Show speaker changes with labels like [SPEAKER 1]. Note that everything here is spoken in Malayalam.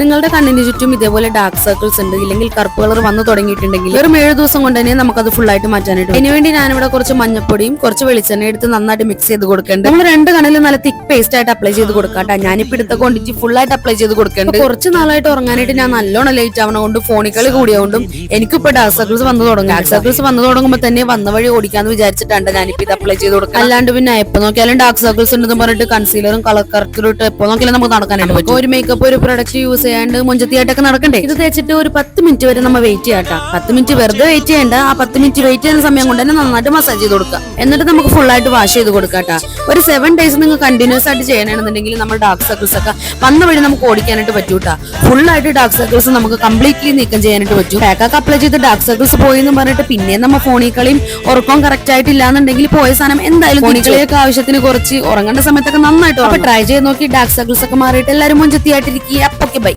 [SPEAKER 1] നിങ്ങളുടെ കണ്ണിന് ചുറ്റും ഇതേപോലെ ഡാർക്ക് സർക്കിൾസ് ഉണ്ട് ഇല്ലെങ്കിൽ കറുപ്പ് കളർ വന്നു തുടങ്ങിയിട്ടുണ്ടെങ്കിൽ വെറും ഏഴ് ദിവസം കൊണ്ട് തന്നെ നമുക്കത് ഫുൾ ആയിട്ട് മാറ്റാനായിട്ട് ഇതിനുവേണ്ടി ഞാനിവിടെ കുറച്ച് മഞ്ഞപ്പൊടിയും കുറച്ച് വെളിച്ചെണ്ണ എടുത്ത് നന്നായിട്ട് മിക്സ് ചെയ്ത് കൊടുക്കേണ്ടത്. നമ്മൾ രണ്ട് കണ്ണിലും നല്ല തിക്ക് പേസ്റ്റ് ആയിട്ട് അപ്ലൈ ചെയ്ത് കൊടുക്കാട്ടെ. ഞാനിപ്പോൾ എടുത്ത ക്വാണ്ടിറ്റി ഫുൾ ആയിട്ട് അപ്ലൈ ചെയ്ത് കൊടുക്കേണ്ടത്. കുറച്ച് നാളായിട്ട് ഉറങ്ങാനായിട്ട് ഞാൻ നല്ലോണം ലേറ്റ് ആവണ കൊണ്ട് ഫോണിൽ കളി കൂടിയതുകൊണ്ടും എനിക്കിപ്പോ ഡാർക്ക് സർക്കിൾസ് വന്നു തുടങ്ങും. ഡാർക്ക് സർക്കിൾസ് വന്നു തുടങ്ങുമ്പോൾ തന്നെ വന്ന വഴി ഓടിക്കാന്ന് വിചാരിച്ചിട്ടാണ് ഞാനിപ്പോ ഇത് അപ്ലൈ ചെയ്ത് കൊടുക്കുക അല്ലാണ്ട് പിന്നെ എപ്പോ നോക്കിയാലും ഡാർക്ക് സർക്കിൾസ് ഉണ്ടെന്ന് പറഞ്ഞിട്ട് കൺസീലറും കളർ കറക്റ്ററും ഇട്ട് എപ്പോ നോക്കിയാലും നമുക്ക് നടക്കാനായിട്ട് പറ്റും. ഒരു മേക്കപ്പ് ഒരു പ്രൊഡക്റ്റ് യൂസ് ചെയ്യാണ്ട് മുഞ്ചത്തിയായിട്ടൊക്കെ നടക്കണ്ടേ? ഇത് തേച്ചിട്ട് ഒരു പത്ത് മിനിറ്റ് വരെ നമ്മൾ വെയിറ്റ് ചെയ്യാട്ടാ പത്ത് മിനിറ്റ് വെറുതെ വെയിറ്റ് ചെയ്യേണ്ട. ആ പത്ത് മിനിറ്റ് വെയിറ്റ് ചെയ്യുന്ന സമയം കൊണ്ട് തന്നെ നന്നായിട്ട് മസാജ് ചെയ്ത് കൊടുക്കുക എന്നിട്ട് നമുക്ക് ഫുൾ ആയിട്ട് വാഷ് ചെയ്ത് കൊടുക്കാട്ടാ ഒരു സെവൻ ഡേയ്സ് നിങ്ങൾ കണ്ടിന്യൂസ് ആയിട്ട് ചെയ്യണമെന്നുണ്ടെങ്കിൽ നമ്മൾ ഡാർക്ക് സർക്കിൾസ് ഒക്കെ വന്ന വഴി നമുക്ക് ഓടിക്കാനായിട്ട് പറ്റൂട്ടാ ഫുൾ ആയിട്ട് ഡാർക്ക് സർക്കിൾസ് നമുക്ക് കംപ്ലീറ്റ്ലി നീക്കം ചെയ്യാനായിട്ട് പറ്റും. പാക്കൊക്കെ അപ്ലൈ ചെയ്ത് ഡാർക്ക് സർക്കിൾസ് പോയി എന്ന് പറഞ്ഞിട്ട് പിന്നെ നമ്മൾ ഫോണിൽ കളിയും ഉറക്കം കറക്റ്റ് ആയിട്ടില്ല എന്നുണ്ടെങ്കിൽ പോയ സാധനം എന്തായാലും ഫോണിൽ കളിയൊക്കെ ആവശ്യത്തിന് കുറച്ച് ഉറങ്ങേണ്ട സമയത്തൊക്കെ നന്നായിട്ട് ട്രൈ ചെയ്ത് നോക്കി ഡാർക്ക് സർക്കിൾസ് ഒക്കെ മാറിയിട്ട് എല്ലാവരും മുഞ്ചത്തിയായിട്ടിരിക്കുക. അപ്പൊക്കെ ബൈ